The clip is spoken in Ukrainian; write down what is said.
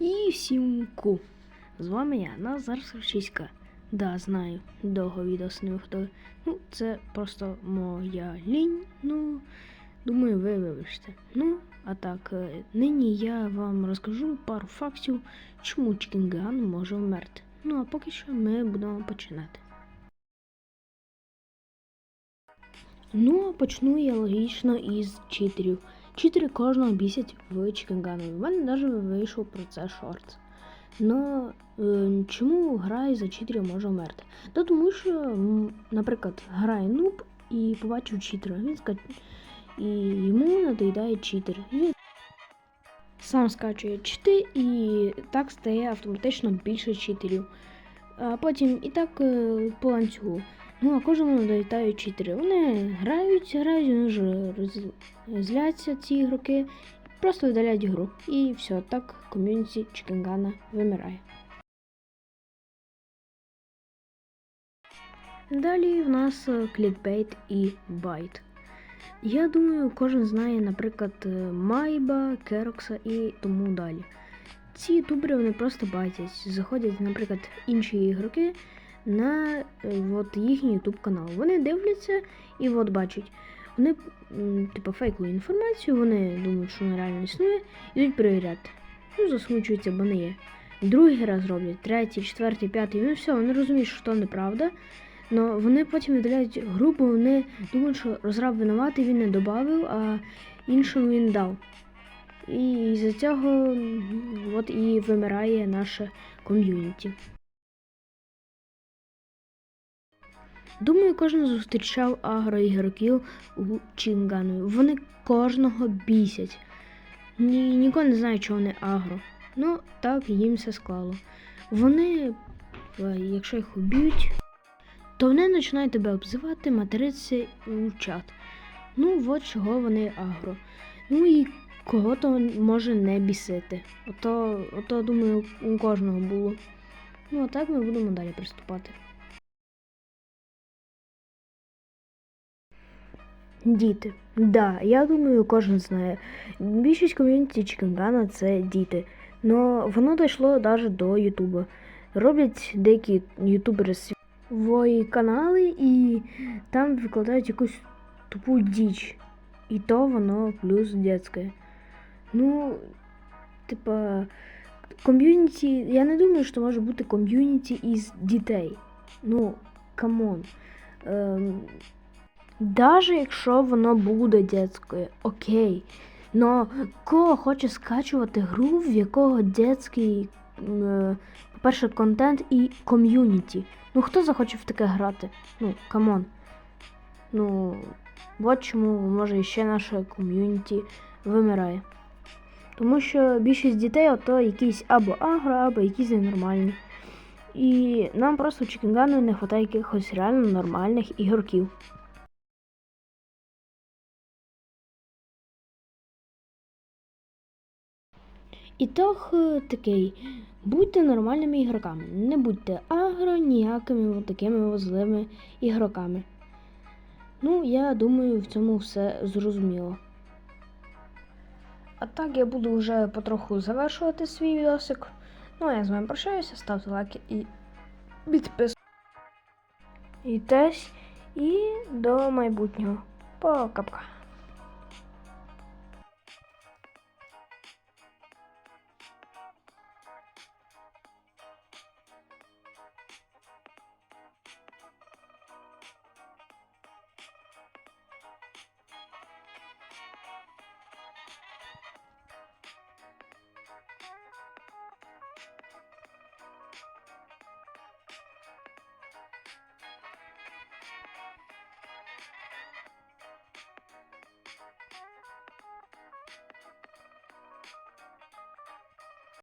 І всім. З вами я, Назар Савчиська. Да, знаю, довго відео не виходили. Ну, це просто моя лінь. Ну, думаю, ви вибачте. Ну, а так, е, нині я вам розкажу пару фактів, чому Чкінган може вмерти. Ну, а поки що ми будемо починати. Ну, а почну я логічно із читерів. Читери кожного бісять в Чікенганові. У мене навіть вийшов про це шорт. Ну, е, чому грає за читерів може вмерти? Та тому що, наприклад, грає нуб і побачив читера. Він ска... І йому надоїдає читер. Він сам скачує чити і так стає автоматично більше читерів. А потім і так е, по ланцюгу. Ну, а кожному долітають читери. Вони грають, грають, вони вже зляться ці ігроки, просто видаляють гру. І все, так ком'юніті Чікенгана вимирає. Далі в нас е, клікбейт і байт. Я думаю, кожен знає, наприклад, е, Майба, Керокса і тому далі. Ці ютубери вони просто байтять, заходять, наприклад, інші ігроки на е, от, їхній ютуб канал. Вони дивляться і от бачать. Вони типу фейкову інформацію, вони думають, що вона реально існує, ідуть перевіряти. Ну, засмучуються, бо не є. Другий раз роблять, третій, четвертий, п'ятий. Ну все, вони розуміють, що то неправда. Но вони потім видаляють групу, вони думають, що розраб винуватий, він не додав, а іншому він дав. І з-за цього от і вимирає наше ком'юніті. Думаю, кожен зустрічав агроігроків у Чінганові. Вони кожного бісять. Ні, ніколи не знає, чого вони агро. Ну, так їм все склало. Вони, е, якщо їх уб'ють, то вони починають тебе обзивати, материтися у чат. Ну, от чого вони агро. Ну і кого-то може не бісити. Ото, ото думаю, у кожного було. Ну, а так ми будемо далі приступати. Діти. Да, я думаю, кожен знає. Більшість ком'юніті Чікенгана це діти. Но воно дійшло навіть до Ютуба. Роблять деякі ютубери свої канали і там викладають якусь тупу діч. І то воно плюс дитяче. Ну, типа, ком'юніті. Я не думаю, що може бути ком'юніті із дітей. Ну, камон. Ем, Даже якщо воно буде дитяче, окей. Но кого хоче скачувати гру, в якого дитячий, е, по-перше, контент і ком'юніті. Ну хто захоче в таке грати? Ну, камон. Ну, от чому може ще наше ком'юніті вимирає. Тому що більшість дітей ото якісь або агро, або якісь ненормальні. І нам просто в Чікінгану не вистачає якихось реально нормальних ігроків. Ітог е, такий. Будьте нормальними ігроками. Не будьте агро ніякими такими злими ігроками. Ну, я думаю, в цьому все зрозуміло. А так я буду вже потроху завершувати свій відосик. Ну, а я з вами прощаюся, ставте лайки і підписуйтесь. І теж, і до майбутнього. Пока-пока.